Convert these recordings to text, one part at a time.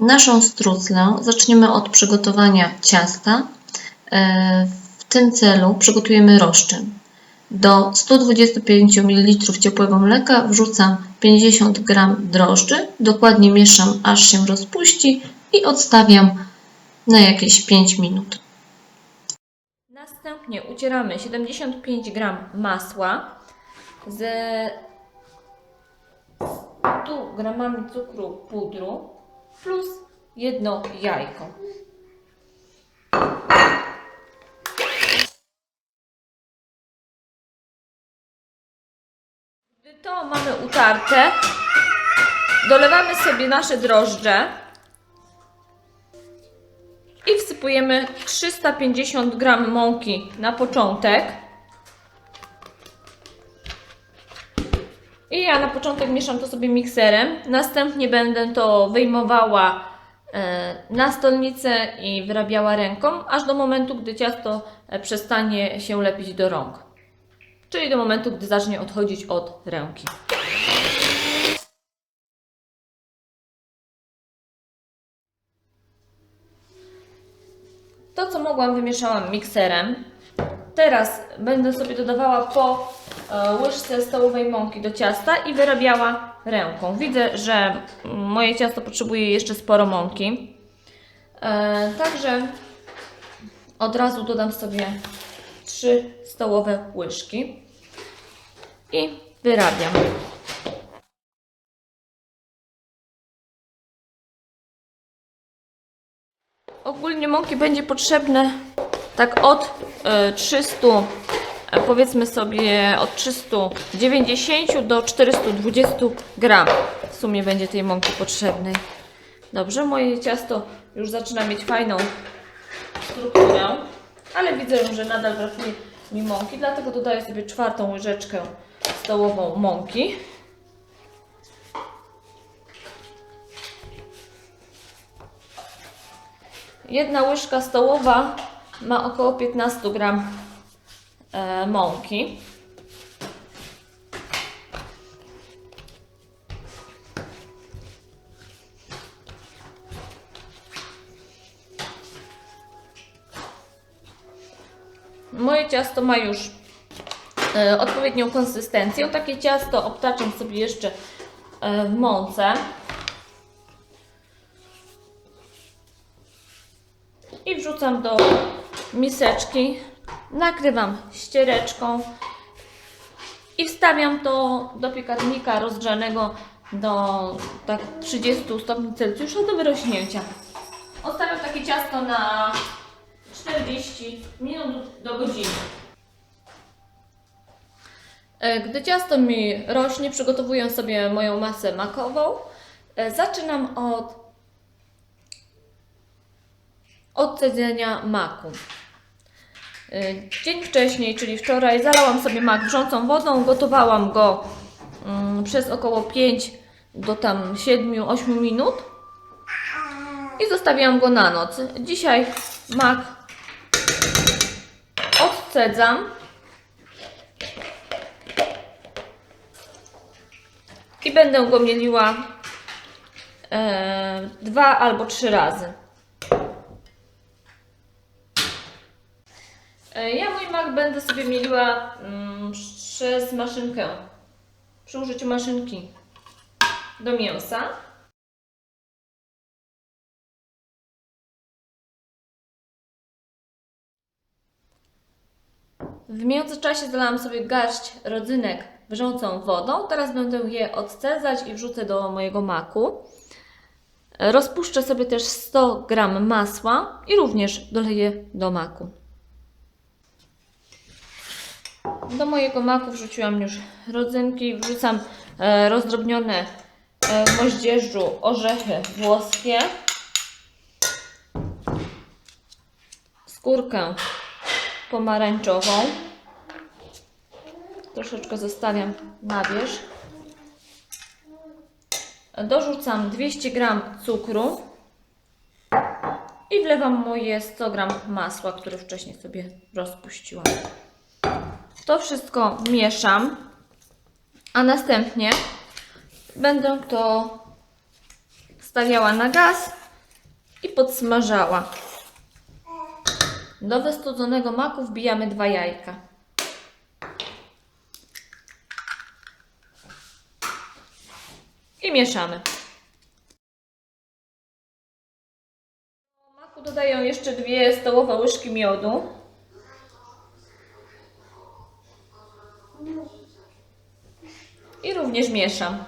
naszą struclę zaczniemy od przygotowania ciasta. E, W tym celu przygotujemy rozczyn. Do 125 ml ciepłego mleka wrzucam 50 g drożdży, dokładnie mieszam aż się rozpuści i odstawiam na jakieś 5 minut. Następnie ucieramy 75 g masła ze 100 gramami cukru pudru plus jedno jajko. Gdy to mamy utarte, dolewamy sobie nasze drożdże i wsypujemy 350 g mąki na początek. I ja na początek mieszam to sobie mikserem. Następnie będę to wyjmowała e, na stolnicę i wyrabiała ręką, aż do momentu, gdy ciasto e, przestanie się lepić do rąk. Czyli do momentu, gdy zacznie odchodzić od ręki. To, co mogłam, wymieszałam mikserem. Teraz będę sobie dodawała po łyżce stołowej mąki do ciasta i wyrabiała ręką. Widzę, że moje ciasto potrzebuje jeszcze sporo mąki. E, także od razu dodam sobie 3 stołowe łyżki i wyrabiam. Ogólnie mąki będzie potrzebne tak od e, 300, e, powiedzmy sobie od 390 do 420 gram. W sumie będzie tej mąki potrzebnej. Dobrze, moje ciasto już zaczyna mieć fajną strukturę, ale widzę, że nadal brakuje mi mąki, dlatego dodaję sobie czwartą łyżeczkę stołową mąki. Jedna łyżka stołowa ma około 15 gram mąki. Moje ciasto ma już e, odpowiednią konsystencję. Takie ciasto obtaczam sobie jeszcze e, w mące. i wrzucam do miseczki. Nakrywam ściereczką i wstawiam to do piekarnika rozgrzanego do tak 30 stopni Celsjusza do wyrośnięcia. Odstawiam takie ciasto na 40 minut do godziny. E, Gdy ciasto mi rośnie, przygotowuję sobie moją masę makową. E, Zaczynam od odcedzenia maku. Y, Dzień wcześniej, czyli wczoraj, zalałam sobie mak wrzącą wodą, gotowałam go mm, przez około 5 do tam 7-8 minut i zostawiłam go na noc. Dzisiaj mak odcedzam i będę go mieliła e, dwa albo trzy razy. Ja mój mak będę sobie mieliła mm, przez maszynkę, przy użyciu maszynki do mięsa. W międzyczasie zalałam sobie garść rodzynek wrzącą wodą. Teraz będę je odcedzać i wrzucę do mojego maku. E, Rozpuszczę sobie też 100 g masła i również doleję do maku. Do mojego maku wrzuciłam już rodzynki, wrzucam e, rozdrobnione e, w moździerzu orzechy włoskie, skórkę pomarańczową, troszeczkę zostawiam na wierzch, dorzucam 200 g cukru i wlewam moje 100 g masła, które wcześniej sobie rozpuściłam. To wszystko mieszam, a następnie będę to stawiała na gaz i podsmażała. Do wystudzonego maku wbijamy dwa jajka. I mieszamy. Do maku dodaję jeszcze dwie stołowe łyżki miodu. I również mieszam.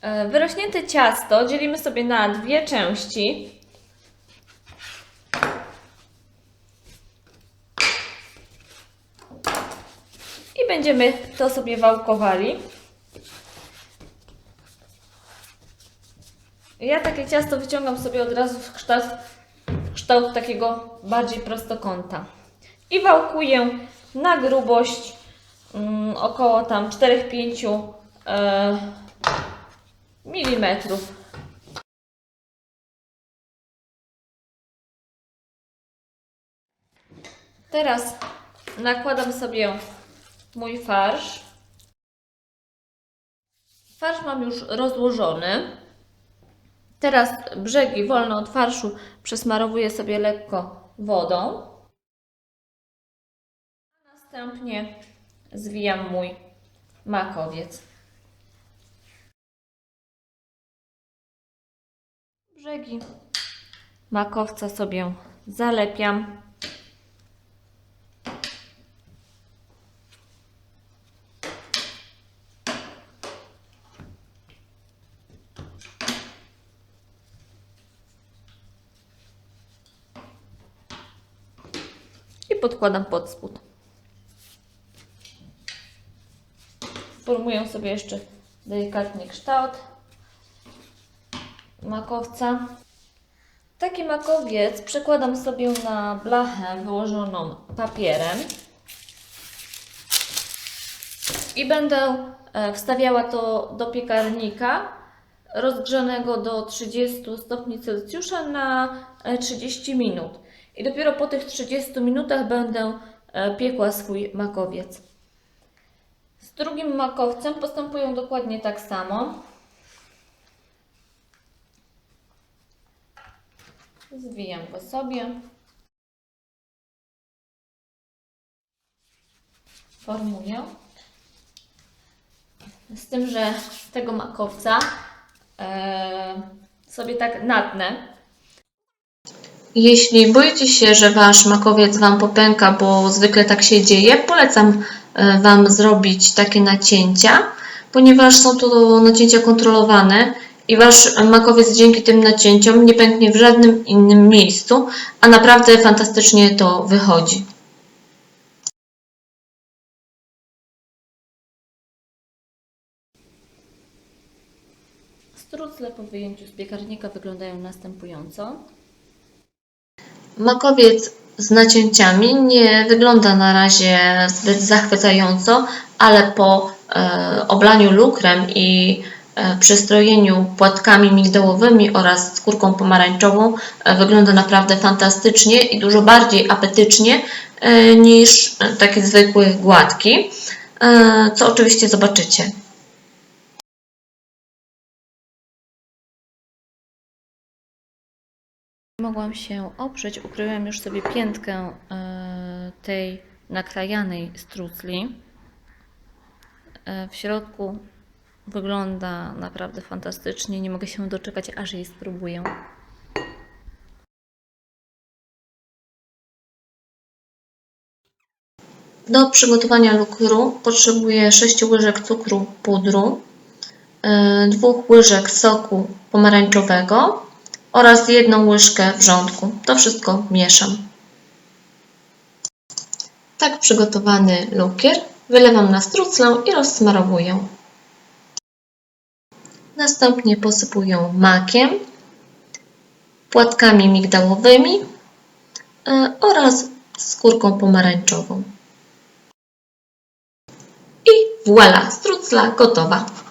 E, Wyrośnięte ciasto dzielimy sobie na dwie części. I będziemy to sobie wałkowali. Ja takie ciasto wyciągam sobie od razu w kształt, w kształt takiego bardziej prostokąta. I wałkuję na grubość mm, około tam 4-5 e, milimetrów. Teraz nakładam sobie mój farsz. Farsz mam już rozłożony. Teraz brzegi wolne od farszu przesmarowuję sobie lekko wodą. Następnie zwijam mój makowiec. Brzegi makowca sobie zalepiam. i podkładam pod spód. Formuję sobie jeszcze delikatnie kształt makowca. Taki makowiec przekładam sobie na blachę wyłożoną papierem i będę e, wstawiała to do piekarnika rozgrzanego do 30 stopni Celsjusza na e, 30 minut. I dopiero po tych 30 minutach będę e, piekła swój makowiec. Z drugim makowcem postępuję dokładnie tak samo. Zwijam go sobie. Formuję. Z tym, że tego makowca e, sobie tak natnę. Jeśli boicie się, że Wasz makowiec Wam popęka, bo zwykle tak się dzieje, polecam Wam zrobić takie nacięcia, ponieważ są to nacięcia kontrolowane i Wasz makowiec dzięki tym nacięciom nie pęknie w żadnym innym miejscu, a naprawdę fantastycznie to wychodzi. Strucle po wyjęciu z piekarnika wyglądają następująco. Makowiec z nacięciami nie wygląda na razie zbyt zachwycająco, ale po e, oblaniu lukrem i e, przystrojeniu płatkami migdałowymi oraz skórką pomarańczową e, wygląda naprawdę fantastycznie i dużo bardziej apetycznie niż e, taki zwykły gładki, co oczywiście zobaczycie. Mogłam się oprzeć, ukryłam już sobie piętkę e, tej nakrajanej strucli. E, W środku wygląda naprawdę fantastycznie. Nie mogę się doczekać, aż jej spróbuję. Do przygotowania lukru potrzebuję 6 łyżek cukru pudru, 2 łyżek soku pomarańczowego oraz jedną łyżkę wrzątku. To wszystko mieszam. Tak przygotowany lukier wylewam na struclę i rozsmarowuję. Następnie posypuję makiem, płatkami migdałowymi e, oraz skórką pomarańczową. I voilà, strucla gotowa.